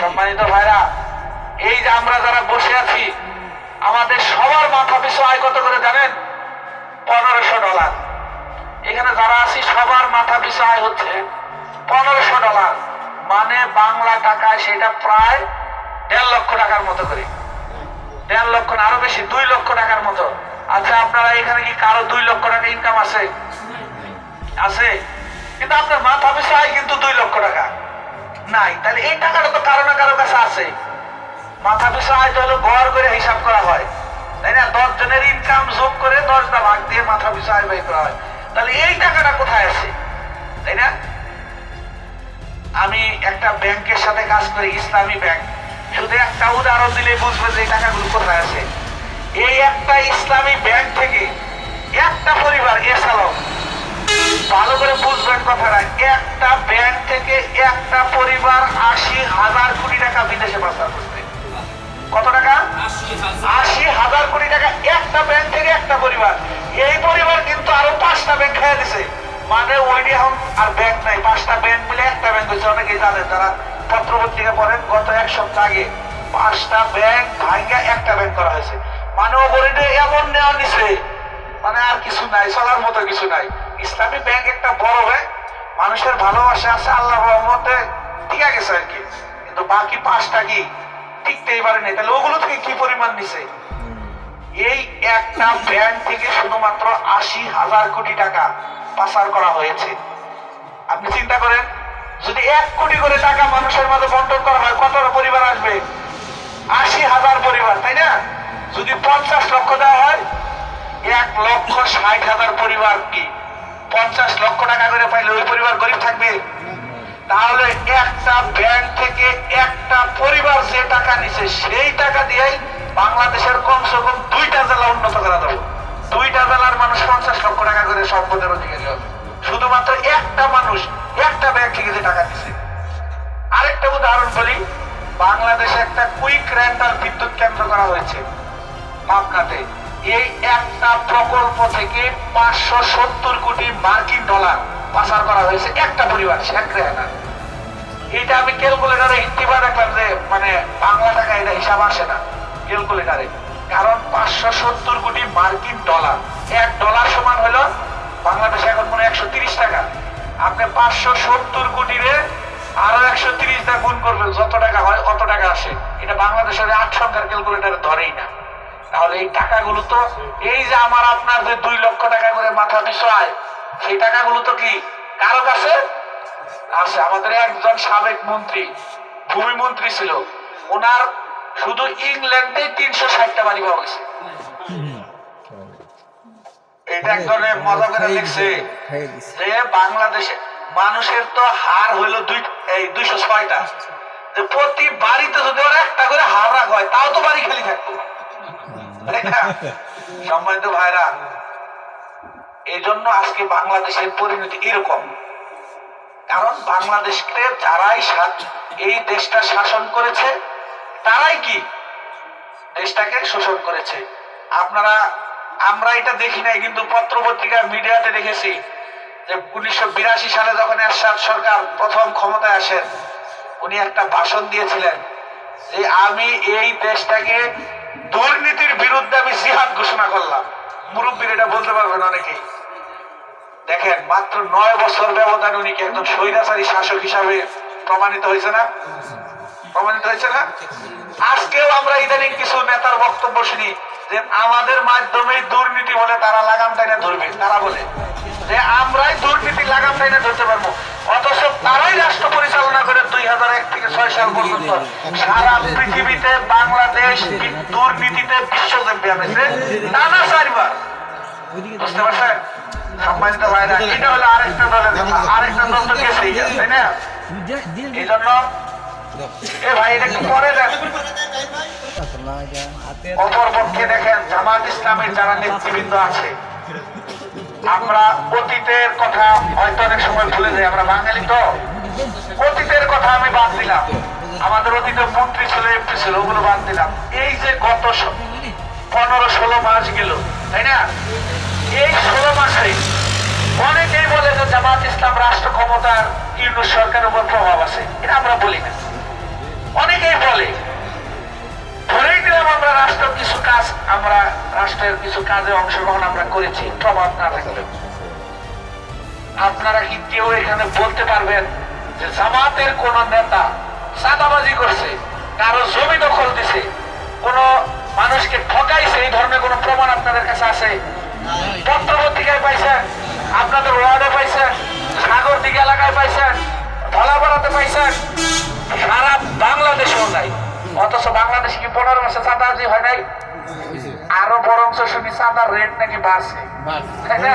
সম্মানিত ভাইরা, এই যে আমরা যারা বসে আছি, আমাদের সবার মাথা পিছু আয় কত করে জানেন? পনেরোশো ডলার। এখানে যারা আছি, সবার মাথা পিছু আয় হচ্ছে পনেরোশো ডলার। মানে বাংলা টাকায় সেটা প্রায় দেড় লক্ষ টাকার মতো করে। দেড় লক্ষ না, আরও বেশি, দুই লক্ষ টাকার মতো। আচ্ছা আপনারা এখানে কি কারও দুই লক্ষ টাকা ইনকাম আছে? আছে। কিন্তু আপনার মাথা পিছু আয় কিন্তু দুই লক্ষ টাকা। নাই, তাহলে এই টাকাটা তো কারও না কারও কাছে আছে। মাথা আয় গড় করে হিসাব করা হয়। তাই না? দশ জনের ইনকাম যোগ করে দশটা ভাগ দিয়ে মাথা আয় করা হয়। তাহলে এই টাকাটা কোথায় আছে? তাই না? আমি একটা ব্যাংকের সাথে কাজ করি, ইসলামী ব্যাংক। শুধু একটা উদাহরণ দিলে বুঝবে যে এই টাকাগুলো কোথায় আছে। এই একটা ইসলামী ব্যাংক থেকে একটা পরিবার এসালম ভালো করে বুঝবেন কথাটা একটা ব্যাংক থেকে একটা পরিবার আশি হাজার কোটি টাকা বিদেশে পাচার করছে। কত টাকা? আশি হাজার। কোটি টাকা একটা ব্যাংক থেকে একটা পরিবার। এই পরিবার কিন্তু আরও পাঁচটা ব্যাংক খেয়ে দিছে। মানে ওইটি এখন আর ব্যাংক নাই। পাঁচটা ব্যাংক মিলে একটা ব্যাংক হয়েছে। অনেকেই জানেন তারা পত্রপত্রিকা পড়েন। গত এক সপ্তাহ আগে পাঁচটা ব্যাংক ভাঙ্গা একটা ব্যাংক করা হয়েছে। মানে ওপরে এমন নেওয়া নিছে। মানে আর কিছু নাই চলার মতো কিছু নাই। ইসলামী ব্যাংক একটা মানুষের ভালোবাসা আছে আল্লাহ রহমতে টিকা গেছে আর কি। কিন্তু বাকি পাঁচটা কি? টিকতেই পারেনি তাহলে ওগুলো থেকে কি পরিমাণ নিছে? এই একটা ব্যাংক থেকে শুধুমাত্র আশি হাজার কোটি টাকা পাচার করা হয়েছে। আপনি চিন্তা করেন, যদি এক কোটি করে টাকা মানুষের মাঝে বন্টন করা হয়, কত পরিবার আসবে? আশি হাজার পরিবার, তাই না? যদি পঞ্চাশ লক্ষ দেওয়া হয়, এক লক্ষ ষাট হাজার পরিবার কি? পঞ্চাশ লক্ষ টাকা করে পাইলে ওই পরিবার গরিব থাকবে। তাহলে একটা ব্যাংক থেকে একটা পরিবার যে টাকা নিছে, সেই টাকা দিয়েই বাংলাদেশের কমসে কম দুইটা জেলা উন্নত করা যাবে দুইটা জেলার মানুষ পঞ্চাশ লক্ষ টাকা করে সম্পদের অধিকারী হবে। শুধুমাত্র একটা মানুষ একটা ব্যাংক থেকে যে টাকা দিছে আরেকটা উদাহরণ বলি, বাংলাদেশে একটা কুইক রেন্টাল বিদ্যুৎ কেন্দ্র এই একটা প্রকল্প থেকে পাঁচশো সত্তর কোটি মার্কিন ডলার পাচার করা হয়েছে। একটা পরিবার শেখ রেহানা এটা আমি ক্যালকুলেটারে ইতিবার দেখলাম যে মানে বাংলা টাকা এটা হিসাব আসে না ক্যালকুলেটারে কারণ পাঁচশো সত্তর কোটি মার্কিন ডলার, এক ডলার সমান হলো বাংলাদেশে এখন মনে একশো তিরিশ টাকা। আপনি পাঁচশো সত্তর কোটি রে আরও একশো তিরিশ দা গুণ করবেন, যত টাকা হয় অত টাকা আসে। এটা বাংলাদেশের আট সংখ্যার ক্যালকুলেটারে ধরেই না। তাহলে এই টাকাগুলো তো এই যে আমার আপনার যে দুই লক্ষ টাকা করে মাথা আয় সেই টাকাগুলো তো কি কারও কাছে? আছে আমাদের একজন সাবেক মন্ত্রী ভূমি মন্ত্রী ছিল। ওনার শুধু ইংল্যান্ডে তিনশো ষাটটা বাড়ি পাওয়া গেছে। এটা একজনের মজা করে লিখছে। যে বাংলাদেশে মানুষের তো হার হইল দুই এই দুইশো ছয়টা। প্রতি বাড়িতে যদি ওরা একটা করে হার রাখ হয় তাও তো বাড়ি খালি থাকতো? সম্মানিত ভাইরা এই জন্য আজকে বাংলাদেশের পরিণতি এরকম। কারণ বাংলাদেশকে যারাই এই দেশটা শাসন করেছে, তারাই কি? দেশটাকে শোষণ করেছে। আপনারা, আমরা এটা দেখি নাই, কিন্তু পত্র পত্রিকা মিডিয়াতে দেখেছি যে উনিশশো বিরাশি সালে যখন এরশাদ সরকার প্রথম ক্ষমতায় আসেন, উনি একটা ভাষণ দিয়েছিলেন যে, আমি এই দেশটাকে দুর্নীতির বিরুদ্ধে আমি জিহাদ ঘোষণা করলাম। মুরব্বীর এটা বলতে পারবেন অনেকেই দেখেন, মাত্র নয় বছর ব্যবধানে উনি কি একজন স্বৈরাচারী শাসক হিসাবে প্রমাণিত হয়েছে না? প্রমাণিত হয়েছে না? আজকেও আমরা ইদানিং কিছু নেতার বক্তব্য শুনি যে আমাদের মাধ্যমে দুর্নীতি বলে তারা লাগাম টাইনে ধরবে। তারা বলে যে আমরাই দুর্নীতি লাগাম টাইনে ধরতে পারব। অথচ তারাই রাষ্ট্র পরিচালনা অপর পক্ষে দেখেন, জামাত ইসলামের যারা নেতৃবৃন্দ আছে, আমরা অতীতের কথা হয়তো অনেক সময় ভুলে যাই, আমরা বাঙালি তো। অতীতের কথা আমি বাদ দিলাম। আমাদের অতীতে মন্ত্রী ছিল এমপি ছিল ওগুলো বাদ দিলাম। এই যে গত পনেরো ষোলো মাস গেল, তাই না? এই ষোলো মাসে অনেকেই বলে যে জামাত ইসলাম রাষ্ট্র ক্ষমতার ইউনুস সরকারের উপর প্রভাব আছে। এটা আমরা বলি না। অনেকেই বলে, ধরেই নিলাম আমরা রাষ্ট্র কিছু কাজ, আমরা রাষ্ট্রের কিছু কাজে অংশগ্রহণ আমরা করেছি, প্রভাব না থাকলে। আপনারা কি কেউ এখানে বলতে পারবেন যে জামাতের কোন নেতা সাদাবাজি করছে কারও জমি দখল দিছে কোন মানুষকে ঠকাইছে এই ধরনের কোন প্রমাণ আপনাদের কাছে আছে? পত্র পত্রিকায় পাইছেন আপনাদের ওয়ার্ডে পাইছেন সাগর দিকে এলাকায় পাইছেন ধলাপাড়াতে পাইছেন সারা বাংলাদেশেও নাই। অথচ বাংলাদেশ কি পনেরো মাসে চাঁদাবাজি হয় নাই? আরও বরঞ্চ শুনি চাঁদার রেট নাকি বাড়ছে। তাই না?